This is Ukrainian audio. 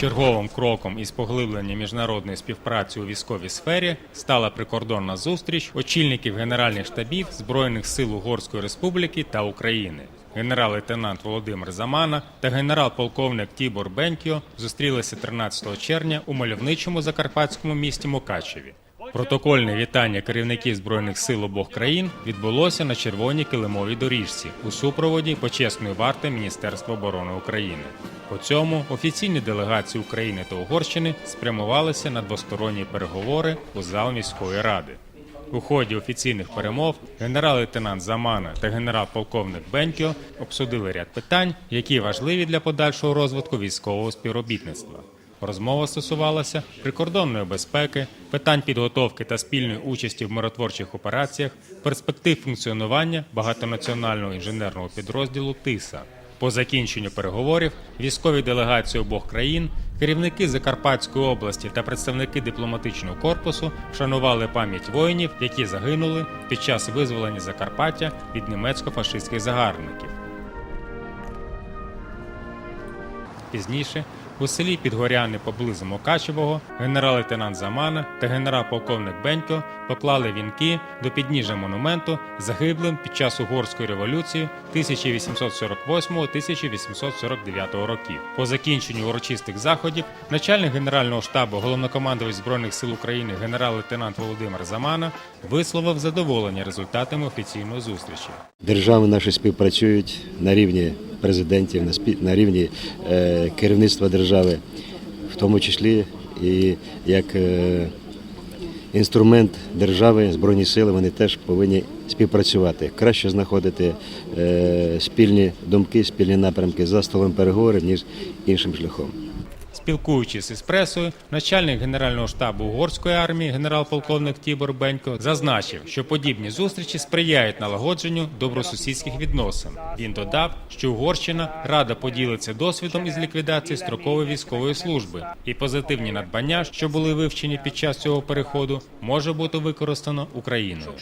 Черговим кроком із поглиблення міжнародної співпраці у військовій сфері стала прикордонна зустріч очільників генеральних штабів Збройних сил Угорської Республіки та України. Генерал-лейтенант Володимир Замана та генерал-полковник Тібор Бенкіо зустрілися 13 червня у мальовничому закарпатському місті Мукачеві. Протокольне вітання керівників збройних сил обох країн відбулося на червоній килимовій доріжці у супроводі почесної варти Міністерства оборони України. По цьому офіційні делегації України та Угорщини спрямувалися на двосторонні переговори у зал міської ради. У ході офіційних перемов генерал-лейтенант Замана та генерал-полковник Бенкіо обсудили ряд питань, які важливі для подальшого розвитку військового співробітництва. Розмова стосувалася прикордонної безпеки, питань підготовки та спільної участі в миротворчих операціях, перспектив функціонування багатонаціонального інженерного підрозділу ТИСА. По закінченню переговорів військові делегації обох країн, керівники Закарпатської області та представники дипломатичного корпусу вшанували пам'ять воїнів, які загинули під час визволення Закарпаття від німецько-фашистських загарбників. Пізніше у селі Підгоряни поблизу Мокачевого генерал-лейтенант Замана та генерал-полковник Бенько поклали вінки до підніжжя монументу загиблим під час угорської революції 1848-1849 років. По закінченню урочистих заходів начальник генерального штабу головнокомандувач збройних сил України генерал-лейтенант Володимир Замана висловив задоволення результатами офіційної зустрічі. Держави наші співпрацюють на рівні президентів, на, рівні е, керівництва держави, в тому числі і як е, інструмент держави, Збройні сили, вони теж повинні співпрацювати, краще знаходити е, спільні думки, спільні напрямки за столом переговорів, ніж іншим шляхом. Спілкуючись із пресою, начальник генерального штабу угорської армії генерал-полковник Тібор Бенько зазначив, що подібні зустрічі сприяють налагодженню добросусідських відносин. Він додав, що Угорщина рада поділиться досвідом із ліквідації строкової військової служби, і позитивні надбання, що були вивчені під час цього переходу, може бути використано Україною.